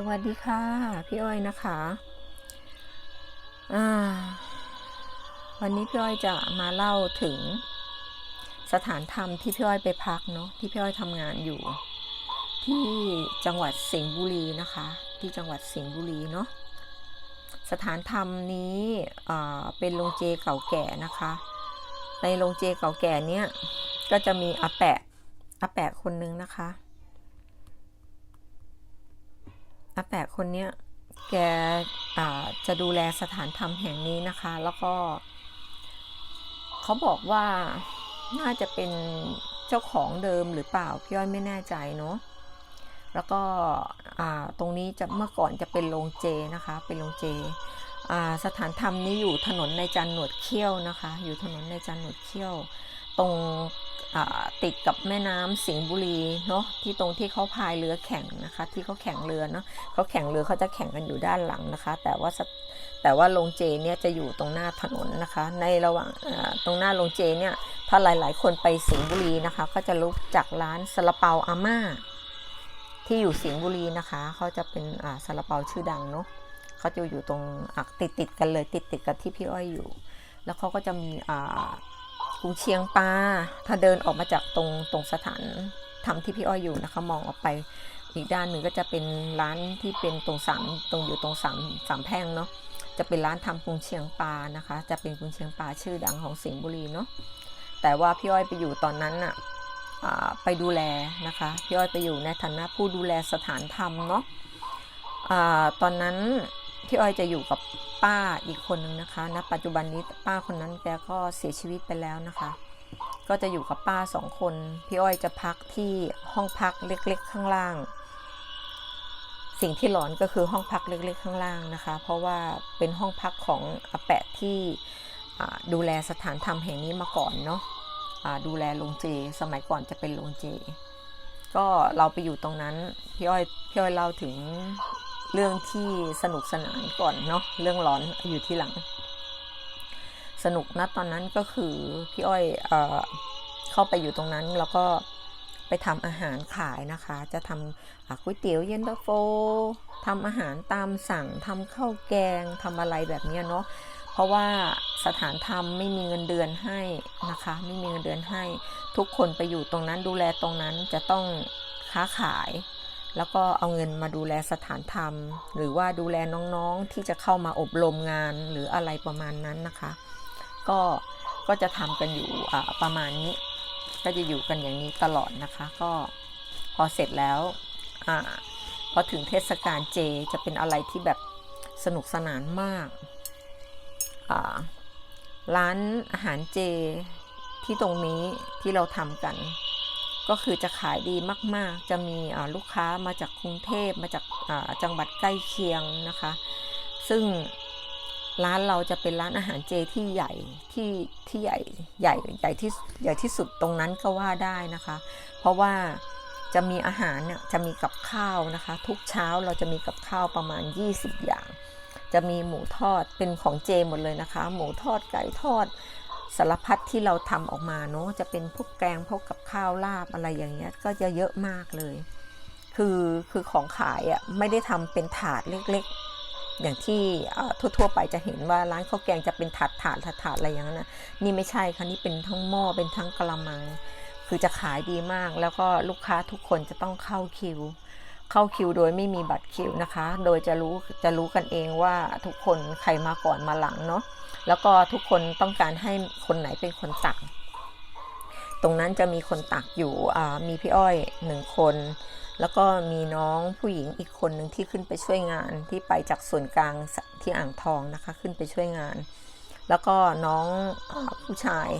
สวัสดีค่ะ พี่อ้อยนะคะอ่าวันนี้พี่อ้อยจะมาเล่าถึงสถานธรรมที่พี่อ้อยไปพักเนาะที่พี่อ้อยทำงานอยู่ ที่จังหวัดสิงห์บุรีนะคะ ที่จังหวัดสิงห์บุรีเนาะสถานธรรมนี้เป็นโรงเจเก่าแก่นะคะ ในโรงเจเก่าแก่เนี้ยก็จะมีอาแปะอาแปะคนนึงนะคะ อาแปะคนเนี้ยแกจะดูแลสถานธรรมแห่งนี้นะคะ แล้วก็เขาบอกว่าน่าจะเป็นเจ้าของเดิมหรือเปล่า พี่อ้อยไม่แน่ใจเนาะแล้วก็ตรงนี้จะเมื่อก่อนจะเป็นโรงเจนะคะ เป็นโรงเจสถานธรรมนี้อยู่ถนนในจันหนวดเขี้ยวนะคะ อยู่ถนนในจันหนวดเขี้ยว ตรงติดกับแม่น้ำสิงห์บุรีเนาะที่ตรงที่เขาพายเรือแข่งนะคะ ที่เขาแข่งเรือเนาะเขาแข่งเรือเขาจะแข่งกันอยู่ด้านหลังนะคะ แต่ว่าแต่ว่าโรงเจเนี่ยจะอยู่ตรงหน้าถนนนะคะ ในระหว่างตรงหน้าโรงเจเนี่ยถ้าหลาย ๆ คนไปสิงห์บุรีนะคะ ก็จะรู้จักร้านซาลาเปาอาม่า ที่อยู่สิงห์บุรีนะคะเขาจะเป็นซาลาเปาชื่อดังเนาะเขาจะอยู่ตรงติดติดกันเลยติดติดกับที่พี่อ้อยอยู่ แล้วเขาก็จะมีอ่า กุงเชียงปลาถ้าเดินออกมาจากตรงตรงสถานทำที่พี่อ้อยอยู่นะคะ มองออกไปอีกด้านหนึ่งก็จะเป็นร้านที่เป็นตรงสามตรงอยู่ตรงสามสามแพร่งเนาะจะเป็นร้านทำกุงเชียงปลานะคะ จะเป็นกุงเชียงปลาชื่อดังของสิงห์บุรีเนาะแต่ว่าพี่อ้อยไปอยู่ตอนนั้นอะอ่าไปดูแลนะคะพี่อ้อยไปอยู่ในฐานะผู้ดูแลสถานธรรมเนาะอ่าตอนนั้น พี่อ้อยจะอยู่กับป้าอีกคนนึงนะคะณปัจจุบันนี้ป้าคนนั้นแกก็เสียชีวิตไปแล้วนะคะ ก็จะอยู่กับป้าสองคน พี่อ้อยจะพักที่ห้องพักเล็กๆ ข้างล่าง สิ่งที่หลอนก็คือห้องพักเล็กๆ ข้างล่างนะคะ เพราะว่าเป็นห้องพักของอาแปะที่ดูแลสถานธรรมแห่งนี้มาก่อนเนาะดูแลโรงเจ สมัยก่อนจะเป็นโรงเจ ก็เราไปอยู่ตรงนั้น พี่อ้อยพี่อ้อยเล่าถึง เรื่องที่สนุกสนานก่อนเนาะเรื่องร้อนอยู่ที่หลัง สนุกนะตอนนั้นก็คือพี่อ้อยเอเข้าไปอยู่ตรงนั้นแล้วก็ไปทำอาหารขายนะคะ จะทำก๋วยเตี๋ยวเย็นตาโฟทำอาหารตามสั่งทำข้าวแกงทำอะไรแบบนี้เนาะเพราะว่าสถานธรรมไม่มีเงินเดือนให้นะคะ ไม่มีเงินเดือนให้ ทุกคนไปอยู่ตรงนั้นดูแลตรงนั้นจะต้องค้าขาย แล้วก็เอาเงินมาดูแลสถานธรรม หรือว่าดูแลน้องๆที่จะเข้ามาอบรมงานหรืออะไรประมาณนั้นนะคะ ก็ก็จะทำกันอยู่ประมาณนี้ ก็จะอยู่กันอย่างนี้ตลอดนะคะ ก็พอเสร็จแล้วอพอถึงเทศกาลเจจะเป็นอะไรที่แบบสนุกสนานมาก ร้านอาหารเจที่ตรงนี้ที่เราทำกัน ก็คือจะขายดีมาก ๆ จะมีลูกค้ามาจากกรุงเทพมาจากจังหวัดใกล้เคียงนะคะ ซึ่งร้านเราจะเป็นร้านอาหารเจที่ใหญ่ที่ที่ใหญ่ใหญ่ใหญ่ที่ใหญ่ที่สุดตรงนั้นก็ว่าได้นะคะ เพราะว่าจะมีอาหารเนี่ยจะมีกับข้าวนะคะ ทุกเช้าเราจะมีกับข้าวประมาณ 20 อย่าง จะมีหมูทอดเป็นของเจหมดเลยนะคะ หมูทอดไก่ทอด สารพัดที่เราทำออกมาเนาะจะเป็นพวกแกงพวกกับข้าวลาบอะไรอย่างเงี้ยก็จะเยอะมากเลย คือคือของขายอะ่ะไม่ได้ทำเป็นถาดเล็กๆ อย่างที่ทั่วๆ ไปจะเห็นว่าร้านข้าวแกงจะเป็นถาดถาดถาดอะไรอย่างนั้นนะนี่ไม่ใช่ค่ะนี่เป็นทั้งหม้อเป็นทั้งกะละมัง คือจะขายดีมากแล้วก็ลูกค้าทุกคนจะต้องเข้าคิว เข้าคิวโดยไม่มีบัตรคิวนะคะ โดยจะรู้จะรู้กันเองว่าทุกคนใครมาก่อนมาหลังเนาะ แล้วก็ทุกคนต้องการให้คนไหนเป็นคนตัก ตรงนั้นจะมีคนตักอยู่มีพี่อ้อยหนึ่งคน แล้วก็มีน้องผู้หญิงอีกคนหนึ่งที่ขึ้นไปช่วยงานที่ไปจากส่วนกลางที่อ่างทองนะคะ ขึ้นไปช่วยงาน แล้วก็น้องอผู้ชาย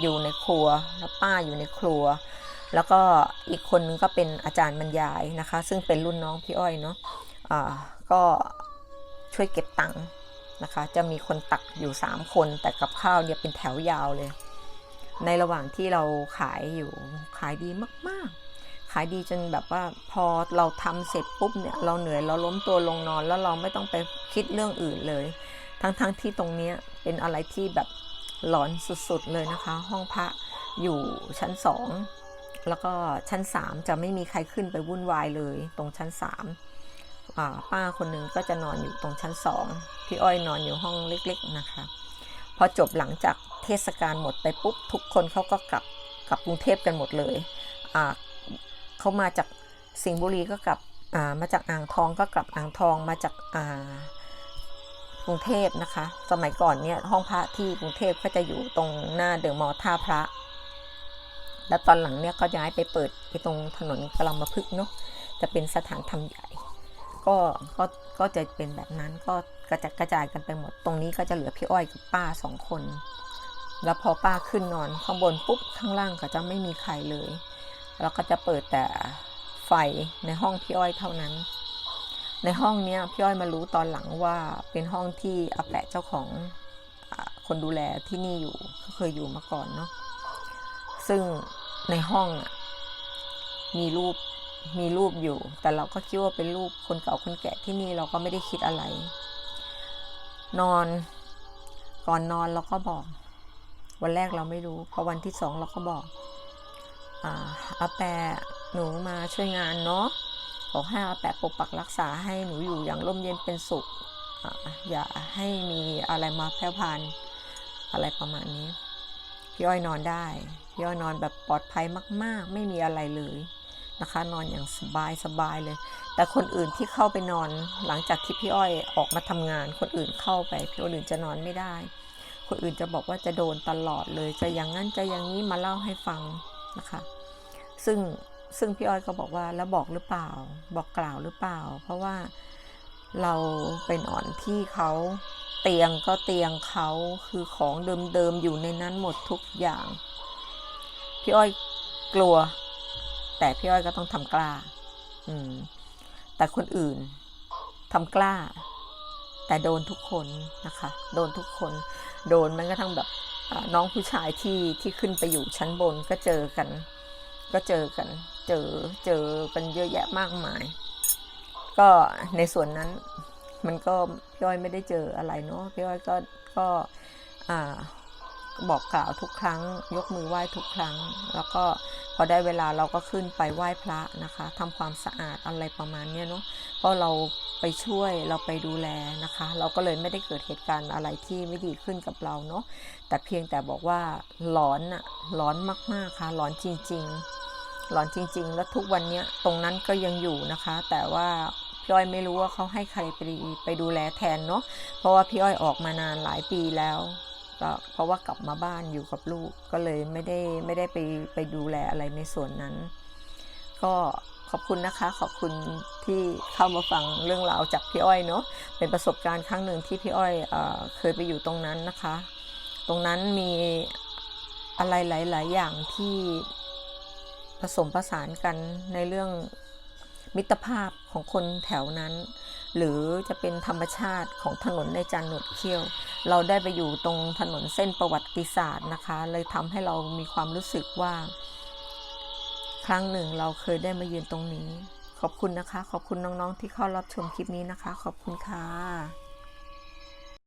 อยู่ในครัว แล้วป้าอยู่ในครัว แล้วก็อีกคนนึงก็เป็นอาจารย์บรรยายนะคะ ซึ่งเป็นรุ่นน้องพี่อ้อยเนาะอ่าก็ช่วยเก็บตังค์นะคะ จะมีคนตักอยู่ 3 คนแต่กับข้าวเนี่ยเป็นแถวยาวเลย ในระหว่างที่เราขายอยู่ขายดีมาก ๆ ขายดีจนแบบว่าพอเราทำเสร็จปุ๊บเนี่ยเราเหนื่อยเราล้มตัวลงนอนแล้วเราไม่ต้องไปคิดเรื่องอื่นเลย ทั้งๆทที่ตรงเนี้ยเป็นอะไรที่แบบหลอนสุดๆเลยนะคะ ห้องพระอยู่ชั้นสอง แล้วก็ชั้น 3 จะไม่มีใครขึ้นไปวุ่นวายเลยตรงชั้น3าป้าคนหนึ่งก็จะนอนอยู่ตรงชั้นสองพี่อ้อยนอนอยู่ห้องเล็กๆนะคะ พอจบหลังจากเทศกาลหมดไปปุ๊บ ทุกคนเขาก็กลับกลับกรุงเทพกันหมดเลยเขามาจากสิงห์บุรีก็กลับามาจากอ่างทองก็กลับอ่างทองมาจากากรุงเทพนะคะ สมัยก่อนเนี่ยห้องพระที่กรุงเทพก็จะอยู่ตรงหน้าเดอะมอท่าพระ แล้วตอนหลังเนี่ยก็ย้ายไปเปิดไปตรงถนนกลำมะพึกเนาะจะเป็นสถานธรรมใหญ่ก็ก็ก็จะเป็นแบบนั้นก็กระจัดกระจายกันไปหมดตรงนี้ก็จะเหลือพี่อ้อยกับป้าสองคน แล้วพอป้าขึ้นนอนข้างบนปุ๊บข้างล่างก็จะไม่มีใครเลยแล้วก็จะเปิดแต่ไฟในห้องพี่อ้อยเท่านั้น ในห้องเนี้ยพี่อ้อยมารู้ตอนหลังว่าเป็นห้องที่อาแปะเจ้าของอคนดูแลที่นี่อยู่เคยอยู่มาก่อนเนาะซึ่ง ในห้องอะมีรูปมีรูปอยู่ แต่เราก็คิดว่าเป็นรูปคนเก่าคนแก่ที่นี่เราก็ไม่ได้คิดอะไร นอน ก่อนนอนเราก็บอก วันแรกเราไม่รู้ พอวันที่สองเราก็บอกอ่าอาแปะหนูมาช่วยงานเนาะขอให้อาแปะปกปักรักษาให้หนูอยู่อย่างร่มเย็นเป็นสุขออย่าให้มีอะไรมาแพร่พานอะไรประมาณนี้ พี่อ้อยนอนได้ พี่อ้อยนอนแบบปลอดภัยมากๆ ไม่มีอะไรเลยนะคะ นอนอย่างสบายสบายเลย แต่คนอื่นที่เข้าไปนอนหลังจากที่พี่อ้อยออกมาทำงาน คนอื่นเข้าไปพี่คนอื่นจะนอนไม่ได้ คนอื่นจะบอกว่าจะโดนตลอดเลย จะอย่างนั้นจะอย่างนี้มาเล่าให้ฟังนะคะ ซึ่งซึ่งพี่อ้อยก็บอกว่าแล้วบอกหรือเปล่า บอกกล่าวหรือเปล่า เพราะว่าเราไปนอนที่เขาเตียงก็เตียงเขาคือของเดิมๆอยู่ในนั้นหมดทุกอย่าง พี่อ้อยกลัว แต่พี่อ้อยก็ต้องทำกล้า อืม แต่คนอื่นทำกล้า แต่โดนทุกคนนะคะ โดนทุกคน โดนแมันก็ทั้งแบบน้องผู้ชายที่ที่ขึ้นไปอยู่ชั้นบนก็เจอกัน ก็เจอกัน เจอเจอกันเยอะแยะมากมาย ก็ในส่วนนั้นมันก็พี่อ้อยไม่ได้เจออะไรเนาะพี่อ้อยก็ก็อ่า บอกกล่าวทุกครั้ง ยกมือไหว้ทุกครั้ง แล้วก็พอได้เวลาเราก็ขึ้นไปไหว้พระนะคะทำความสะอาดอะไรประมาณเนี้ยเนาะเพราะเราไปช่วยเราไปดูแลนะคะ เราก็เลยไม่ได้เกิดเหตุการณ์อะไรที่ไม่ดีขึ้นกับเราเนาะแต่เพียงแต่บอกว่าหลอนอะหลอนมากๆค่ะหลอนจริง ๆ หลอนจริง ๆ แล้วทุกวันเนี้ยตรงนั้นก็ยังอยู่นะคะ แต่ว่าพี่อ้อยไม่รู้ว่าเขาให้ใครไปไปดูแลแทนเนาะเพราะว่าพี่อ้อยออกมานานหลายปีแล้ว ก็เพราะว่ากลับมาบ้านอยู่กับลูกก็เลยไม่ได้ไม่ได้ไปไปดูแลอะไรในส่วนนั้น ก็ขอบคุณนะคะ ขอบคุณที่เข้ามาฟังเรื่องราวจากพี่อ้อยเนาะเป็นประสบการณ์ครั้งหนึ่งที่พี่อ้อยเอเคยไปอยู่ตรงนั้นนะคะ ตรงนั้นมีอะไรหลาย ๆ อย่างที่ผสมผสานกันในเรื่องมิตรภาพของคนแถวนั้น หรือจะเป็นธรรมชาติของถนนในจันหนวดเขี้ยว เราได้ไปอยู่ตรงถนนเส้นประวัติศาสตร์นะคะ เลยทำให้เรามีความรู้สึกว่า ครั้งหนึ่งเราเคยได้มายืนตรงนี้ ขอบคุณนะคะ ขอบคุณน้องๆที่เข้ารับชมคลิปนี้นะคะ ขอบคุณค่ะ